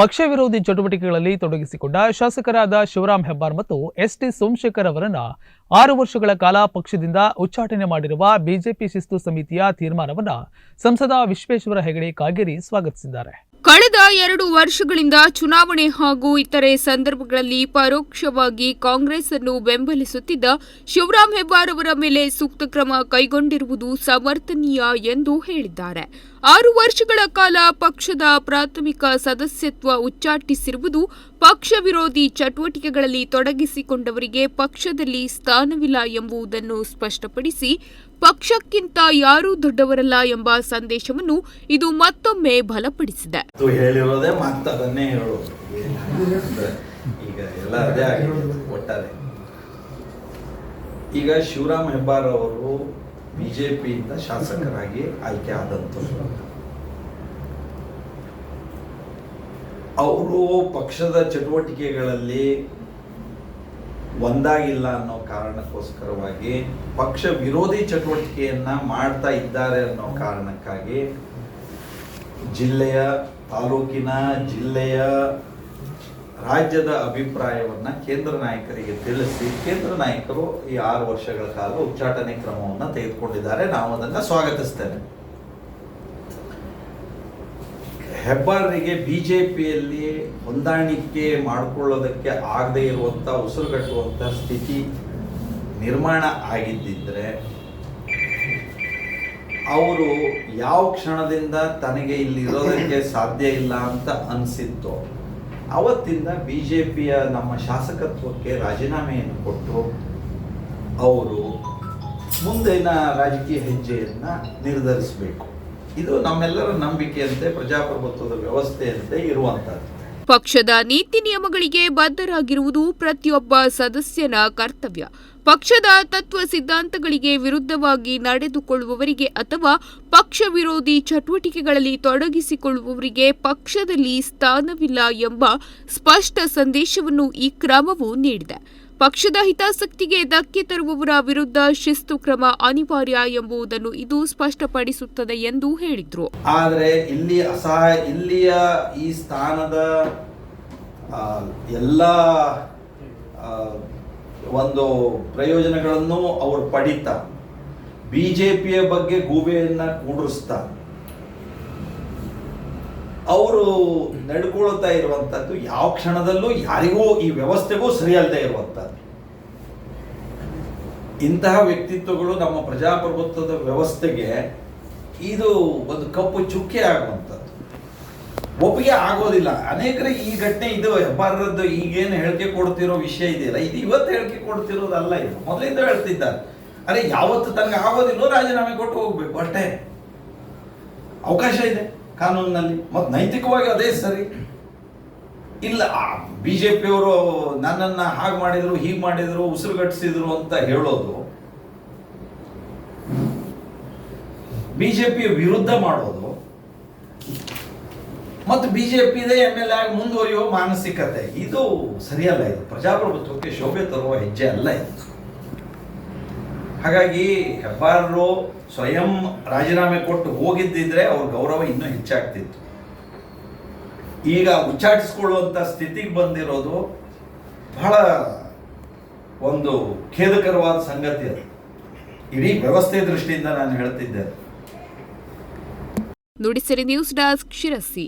ಪಕ್ಷ ವಿರೋಧಿ ಚಟುವಟಿಕೆಗಳಲ್ಲಿ ತೊಡಗಿಸಿಕೊಂಡ ಶಾಸಕರಾದ ಶಿವರಾಮ್ ಹೆಬ್ಬಾರ್ ಮತ್ತು ಎಸ್ ಟಿ ಸೋಮಶೇಖರ್ ಅವರನ್ನ ಆರು ವರ್ಷಗಳ ಕಾಲ ಪಕ್ಷದಿಂದ ಉಚ್ಚಾಟನೆ ಮಾಡಿರುವ ಬಿಜೆಪಿ ಶಿಸ್ತು ಸಮಿತಿಯ ತೀರ್ಮಾನವನ್ನು ಸಂಸದ ವಿಶ್ವೇಶ್ವರ ಹೆಗಡೆ ಕಾಗೇರಿ ಸ್ವಾಗತಿಸಿದ್ದಾರೆ. ಕಳೆದ ಎರಡು ವರ್ಷಗಳಿಂದ ಚುನಾವಣೆ ಹಾಗೂ ಇತರೆ ಸಂದರ್ಭಗಳಲ್ಲಿ ಪರೋಕ್ಷವಾಗಿ ಕಾಂಗ್ರೆಸ್ ಅನ್ನು ಬೆಂಬಲಿಸುತ್ತಿದ್ದ ಶಿವರಾಮ್ ಹೆಬ್ಬಾರ್ ಅವರ ಮೇಲೆ ಸೂಕ್ತ ಕ್ರಮ ಕೈಗೊಂಡಿರುವುದು ಸಮರ್ಥನೀಯ ಎಂದು ಹೇಳಿದ್ದಾರೆ. ಆರು ವರ್ಷಗಳ ಕಾಲ ಪಕ್ಷದ ಪ್ರಾಥಮಿಕ ಸದಸ್ಯತ್ವ ಉಚ್ಚಾಟಿಸಿರುವುದು ಪಕ್ಷ ವಿರೋಧಿ ಚಟುವಟಿಕೆಗಳಲ್ಲಿ ತೊಡಗಿಸಿಕೊಂಡವರಿಗೆ ಪಕ್ಷದಲ್ಲಿ ಸ್ಥಾನವಿಲ್ಲ ಎಂಬುದನ್ನು ಸ್ಪಷ್ಟಪಡಿಸಿ, ಪಕ್ಷಕ್ಕಿಂತ ಯಾರೂ ದೊಡ್ಡವರಲ್ಲ ಎಂಬ ಸಂದೇಶವನ್ನು ಇದು ಮತ್ತೊಮ್ಮೆ ಬಲಪಡಿಸಿದೆ. ಹೇಳಿರೋದೇ ಮತ್ತೆ ಹೇಳೋದು. ಅಂದ್ರೆ ಈಗ ಎಲ್ಲ ಅದೇ ಆಗಿರೋದು ಒಟ್ಟಾರೆ. ಈಗ ಶಿವರಾಮ್ ಹೆಬ್ಬಾರ್ ಅವರು ಬಿಜೆಪಿಯಿಂದ ಶಾಸಕರಾಗಿ ಆಯ್ಕೆ ಆದಂಥವ್ರು. ಅವರು ಪಕ್ಷದ ಚಟುವಟಿಕೆಗಳಲ್ಲಿ ಒಂದಾಗಿಲ್ಲ ಅನ್ನೋ ಕಾರಣಕ್ಕೋಸ್ಕರವಾಗಿ ಪಕ್ಷ ವಿರೋಧಿ ಚಟುವಟಿಕೆಯನ್ನ ಮಾಡ್ತಾ ಇದ್ದಾರೆ ಅನ್ನೋ ಕಾರಣಕ್ಕಾಗಿ ಜಿಲ್ಲೆಯ ತಾಲೂಕಿನ ಜಿಲ್ಲೆಯ ರಾಜ್ಯದ ಅಭಿಪ್ರಾಯವನ್ನ ಕೇಂದ್ರ ನಾಯಕರಿಗೆ ತಿಳಿಸಿ, ಕೇಂದ್ರ ನಾಯಕರು ಈ ಆರು ವರ್ಷಗಳ ಕಾಲ ಉಚ್ಚಾಟನೆ ಕ್ರಮವನ್ನು ತೆಗೆದುಕೊಂಡಿದ್ದಾರೆ. ನಾವು ಅದನ್ನ ಸ್ವಾಗತಿಸ್ತೇನೆ. ಹೆಬ್ಬಾರರಿಗೆ ಬಿಜೆಪಿಯಲ್ಲಿ ಹೊಂದಾಣಿಕೆ ಮಾಡಿಕೊಳ್ಳೋದಕ್ಕೆ ಆಗದೇ ಇರುವಂತ, ಉಸಿರುಗಟ್ಟುವಂತ ಸ್ಥಿತಿ ನಿರ್ಮಾಣ ಆಗಿದ್ದಿದ್ರೆ ಅವರು ಯಾವ ಕ್ಷಣದಿಂದ ತನಗೆ ಇಲ್ಲಿ ಇರೋದಕ್ಕೆ ಸಾಧ್ಯ ಇಲ್ಲ ಅಂತ ಅನಿಸಿತ್ತು, ಅವತ್ತಿಂದ ಬಿ ಜೆ ಪಿಯ ನಮ್ಮ ಶಾಸಕತ್ವಕ್ಕೆ ರಾಜೀನಾಮೆಯನ್ನು ಕೊಟ್ಟು ಅವರು ಮುಂದಿನ ರಾಜಕೀಯ ಹೆಜ್ಜೆಯನ್ನು ನಿರ್ಧರಿಸಬೇಕು. ಇದು ನಮ್ಮೆಲ್ಲರ ನಂಬಿಕೆಯಂತೆ, ಪ್ರಜಾಪ್ರಭುತ್ವದ ವ್ಯವಸ್ಥೆಯಂತೆ ಇರುವಂತದ್ದು ಪಕ್ಷದ ನೀತಿ ನಿಯಮಗಳಿಗೆ ಬದ್ಧರಾಗಿರುವುದು ಪ್ರತಿಯೊಬ್ಬ ಸದಸ್ಯನ ಕರ್ತವ್ಯ. ಪಕ್ಷದ ತತ್ವ ಸಿದ್ಧಾಂತಗಳಿಗೆ ವಿರುದ್ಧವಾಗಿ ನಡೆದುಕೊಳ್ಳುವವರಿಗೆ ಅಥವಾ ಪಕ್ಷ ವಿರೋಧಿ ಚಟುವಟಿಕೆಗಳಲ್ಲಿ ತೊಡಗಿಸಿಕೊಳ್ಳುವವರಿಗೆ ಪಕ್ಷದಲ್ಲಿ ಸ್ಥಾನವಿಲ್ಲ ಎಂಬ ಸ್ಪಷ್ಟ ಸಂದೇಶವನ್ನು ಈ ಕ್ರಮವು ನೀಡಿದೆ. ಪಕ್ಷದ ಹಿತಾಸಕ್ತಿಗೆ ಧಕ್ಕೆ ತರುವವರ ವಿರುದ್ಧ ಶಿಸ್ತು ಕ್ರಮ ಅನಿವಾರ್ಯ ಎಂಬುದನ್ನು ಇದು ಸ್ಪಷ್ಟಪಡಿಸುತ್ತದೆ ಎಂದು ಹೇಳಿದರು. ಆದರೆ ಇಲ್ಲಿ ಅಸಹಾಯ, ಇಲ್ಲಿಯ ಈ ಸ್ಥಾನದ ಎಲ್ಲ ಒಂದು ಪ್ರಯೋಜನಗಳನ್ನು ಅವರು ಪಡಿತ. ಬಿ ಜೆ ಪಿಯ ಬಗ್ಗೆ ಗೂಬೆಯನ್ನ ಕೂಡಿಸ್ತಾ. ಅವರು ನಡ್ಕೊಳ್ತಾ ಇರುವಂಥದ್ದು ಯಾವ ಕ್ಷಣದಲ್ಲೂ ಯಾರಿಗೂ ಈ ವ್ಯವಸ್ಥೆಗೂ ಸರಿಯಲ್ಲದೆ ಇರುವಂಥದ್ದು ಇಂತಹ ವ್ಯಕ್ತಿತ್ವಗಳು ನಮ್ಮ ಪ್ರಜಾಪ್ರಭುತ್ವದ ವ್ಯವಸ್ಥೆಗೆ ಇದು ಒಂದು ಕಪ್ಪು ಚುಕ್ಕೆ ಆಗುವಂಥದ್ದು ಒಪ್ಪಿಗೆ ಆಗೋದಿಲ್ಲ. ಅನೇಕರಿಗೆ ಈ ಘಟನೆ ಇದು ಹೆಬ್ಬಾರದ್ದು ಈಗೇನು ಹೇಳಿಕೆ ಕೊಡ್ತಿರೋ ವಿಷಯ ಇದೆಯಲ್ಲ? ಇದು ಇವತ್ತು ಹೇಳಿಕೆ ಕೊಡ್ತಿರೋದಲ್ಲ ಇದು. ಮೊದಲಿಂದ ಹೇಳ್ತಿದ್ದಾರೆ. ಅರೆ, ಯಾವತ್ತು ತನಗೆ ಆಗೋದಿಲ್ಲೋ ರಾಜೀನಾಮೆ ಕೊಟ್ಟು ಹೋಗ್ಬೇಕು. ಅಷ್ಟೇ. ಅವಕಾಶ ಇದೆ. ಕಾನೂನಿನಲ್ಲಿ ಮತ್ತು ನೈತಿಕವಾಗಿ ಅದೇ ಸರಿ. ಇಲ್ಲ ಬಿ ಜೆ ಪಿಯವರು ನನ್ನನ್ನು ಹಾಗೆ ಮಾಡಿದರು, ಹೀಗೆ ಮಾಡಿದರು ಉಸಿರುಗಟ್ಟಿಸಿದ್ರು ಅಂತ ಹೇಳೋದು ಬಿಜೆಪಿ ವಿರುದ್ಧ ಮಾಡೋದು. ಮತ್ತು ಬಿಜೆಪಿದೇ ಎಂ ಎಲ್ ಆಗಿ ಮುಂದುವರಿಯುವ ಮಾನಸಿಕತೆ. ಇದು ಸರಿಯಲ್ಲ, ಇದು ಪ್ರಜಾಪ್ರಭುತ್ವಕ್ಕೆ ಶೋಭೆ ತರುವ ಹೆಜ್ಜೆ ಅಲ್ಲ ಇದು. ಹಾಗಾಗಿ ಹೆಬ್ಬಾರರು ಸ್ವಯಂ ರಾಜೀನಾಮೆ ಕೊಟ್ಟು ಹೋಗಿದ್ದಿದ್ರೆ ಅವ್ರ ಗೌರವ ಇನ್ನೂ ಹೆಚ್ಚಾಗ್ತಿತ್ತು. ಈಗ ಉಚ್ಚಾಟಿಸ್ಕೊಳ್ಳುವಂಥ ಸ್ಥಿತಿಗೆ ಬಂದಿರೋದು ಬಹಳ ಒಂದು ಖೇದಕರವಾದ ಸಂಗತಿ ಅದು. ಇಡೀ ವ್ಯವಸ್ಥೆ ದೃಷ್ಟಿಯಿಂದ ನಾನು ಹೇಳ್ತಿದ್ದೆ ನುಡಿಸಿರಿ ನ್ಯೂಸ್ ಡಾಸ್ಕ್ ಶಿರಸಿ.